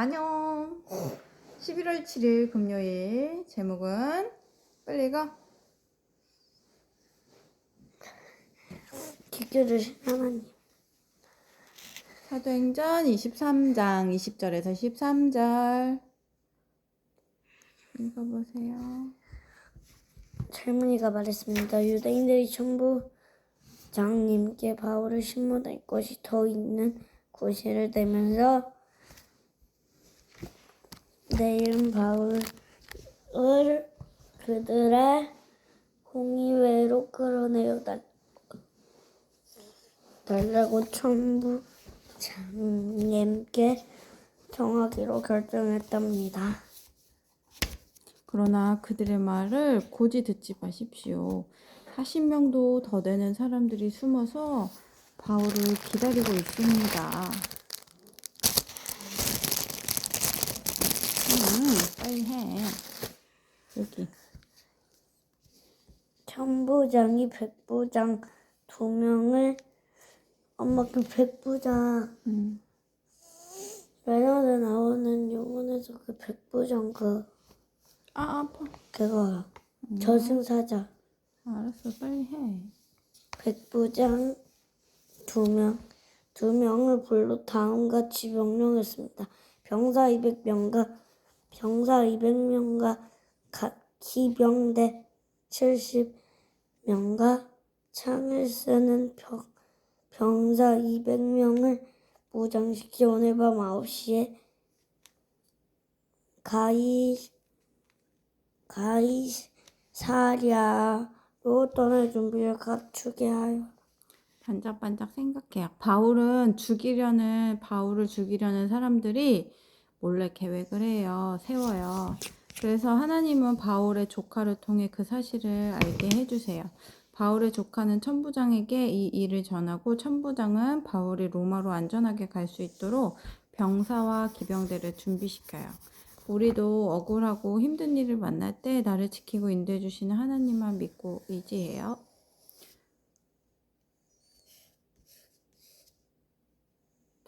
안녕. 11월 7일 금요일 제목은 빨리 읽어. 지켜주신 하나님. 사도행전 23장 20절에서 13절 읽어보세요. 젊은이가 말했습니다. 유대인들이 전부 장님께 바울을 신문할 것이 더 있는 고시를 대면서 내 이름 바울을 그들의 공의회로 끌어내어 달- 달라고 천부 장님께 정하기로 결정했답니다. 그러나 그들의 말을 고지 듣지 마십시오. 40명도 더 되는 사람들이 숨어서 바울을 기다리고 있습니다. 음, 빨리 해. 여기. 천부장이 백부장 두 명을 엄마 그 백부장 음, 레너드 나오는 영혼에서 그 백부장 그 아, 아파. 그거 저승사자 알았어, 빨리 해. 백부장 두 명 두 명을 불러 다음과 같이 명령했습니다. 병사 200명과 병사 200명과 기병대 70명과 창을 쓰는 병, 병사 200명을 무장시켜 오늘 밤 9시에 가이 가이사랴로 떠날 준비를 갖추게 하여 반짝반짝 생각해요. 바울은 죽이려는, 바울을 죽이려는 사람들이 몰래 계획을 해요. 세워요. 그래서 하나님은 바울의 조카를 통해 그 사실을 알게 해주세요. 바울의 조카는 천부장에게 이 일을 전하고 천부장은 바울이 로마로 안전하게 갈 수 있도록 병사와 기병대를 준비시켜요. 우리도 억울하고 힘든 일을 만날 때 나를 지키고 인도해 주시는 하나님만 믿고 의지해요.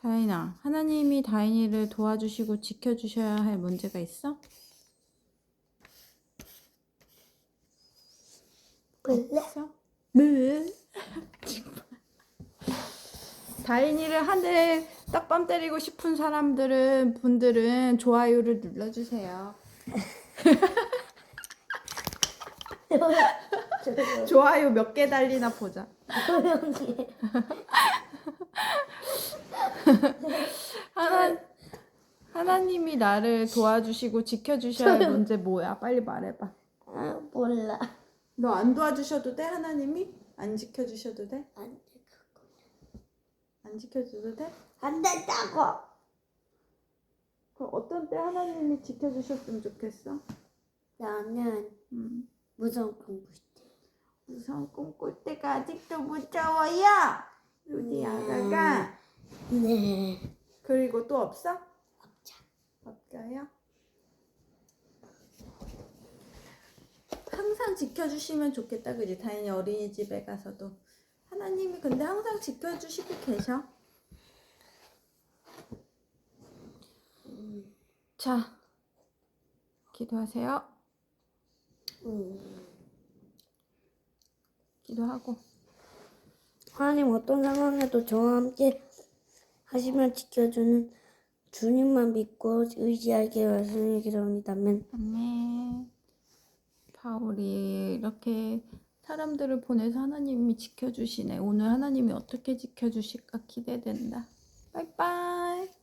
다인아, 하나님이 다인이를 도와주시고 지켜주셔야 할 문제가 있어? 네. 다인이를 한 대 딱밤 때리고 싶은 사람들은 분들은 좋아요를 눌러주세요. 좋아요 몇 개 달리나 보자. 조용히 하나 하나님이 나를 도와주시고 지켜주셔야 할 문제 뭐야? 빨리 말해봐. 아 몰라 너 안 도와주셔도 돼? 하나님이 안 지켜주셔도 돼? 안, 안 지켜줘도 돼? 안 된다고 그럼 어떤 때 하나님이 지켜주셨으면 좋겠어? 나는 음, 무서운 공부 무서운 꿈꿀 때가 아직도 무서워요. 우리 아가가 네 그리고 또 없어? 없자 없어요? 항상 지켜주시면 좋겠다, 그지? 다행히 어린이집에 가서도 하나님이 근데 항상 지켜주시고 계셔. 자, 기도하세요. 음. 기도하고. 하나님 어떤 상황에도 저와 함께 하시면 지켜주는 주님만 믿고 의지하게 말씀을 기도합니다. 아멘. 바울이 이렇게 사람들을 보내서 하나님이 지켜주시네. 오늘 하나님이 어떻게 지켜주실까 기대된다. 빠이빠이.